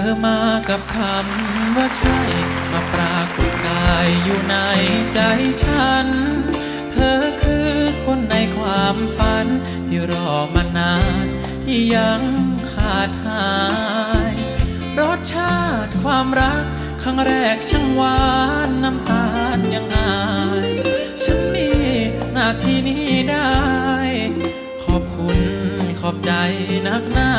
อมากับคำว่าใช่ มาปรากฏกายอยู่ในใจฉัน เธอคือคนในความฝัน ที่รอมานาน ที่ยังขาดหาย รสชาติความรัก ครั้งแรกช่างหวานน้ำตาลยังอาย ฉันมีหน้าที่นี้ได้ ขอบคุณขอบใจนักหนา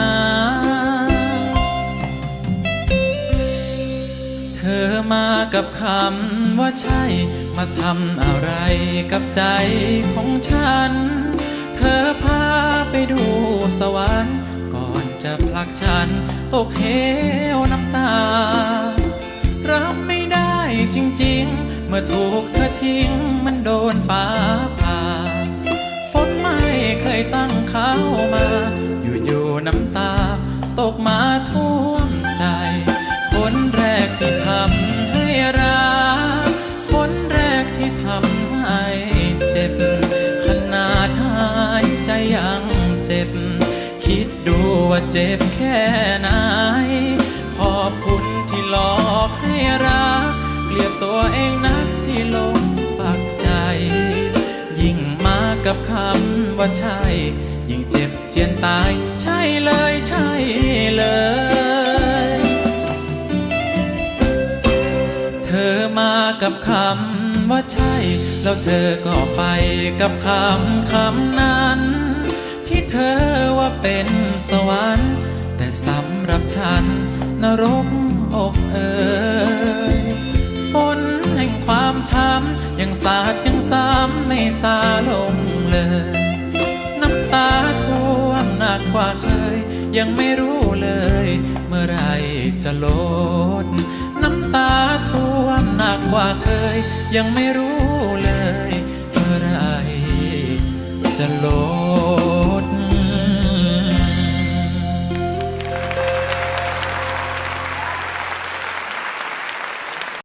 มากับคำว่าใช่ มาทำอะไรกับใจของฉัน เธอพาไปดูสวรรค์ ก่อนจะผลักฉัน ตกเหวน้ำตา รับไม่ได้จริงๆ เมื่อถูกเธอทิ้งมันโดนฟ้าผ่า ฝนไม่เคยตั้งเขามา อยู่ๆน้ำตา ตกมา ว่าเจ็บแค่ไหน ขอบคุณที่หลอกให้รัก เกลียดตัวเองนักที่ลงปักใจ ยิ่งมากับคำว่าใช่ ยิ่งเจ็บเจียนตาย ใช่เลยใช่เลยเธอมากับคำว่าใช่ แล้วเธอก็ไปกับคำคำนั้น เป็นสวรรค์ แต่สำหรับฉันนรกอกเอ่ยฝนแห่งความช้ำยังสาดยังซ้ำไม่ซาลงเลย น้ำตาท่วมหนักกว่าเคย ยังไม่รู้เลย เมื่อไหรจะลด น้ำตาท่วมหนักกว่าเคย ยังไม่รู้เลย เมื่อไหรจะลด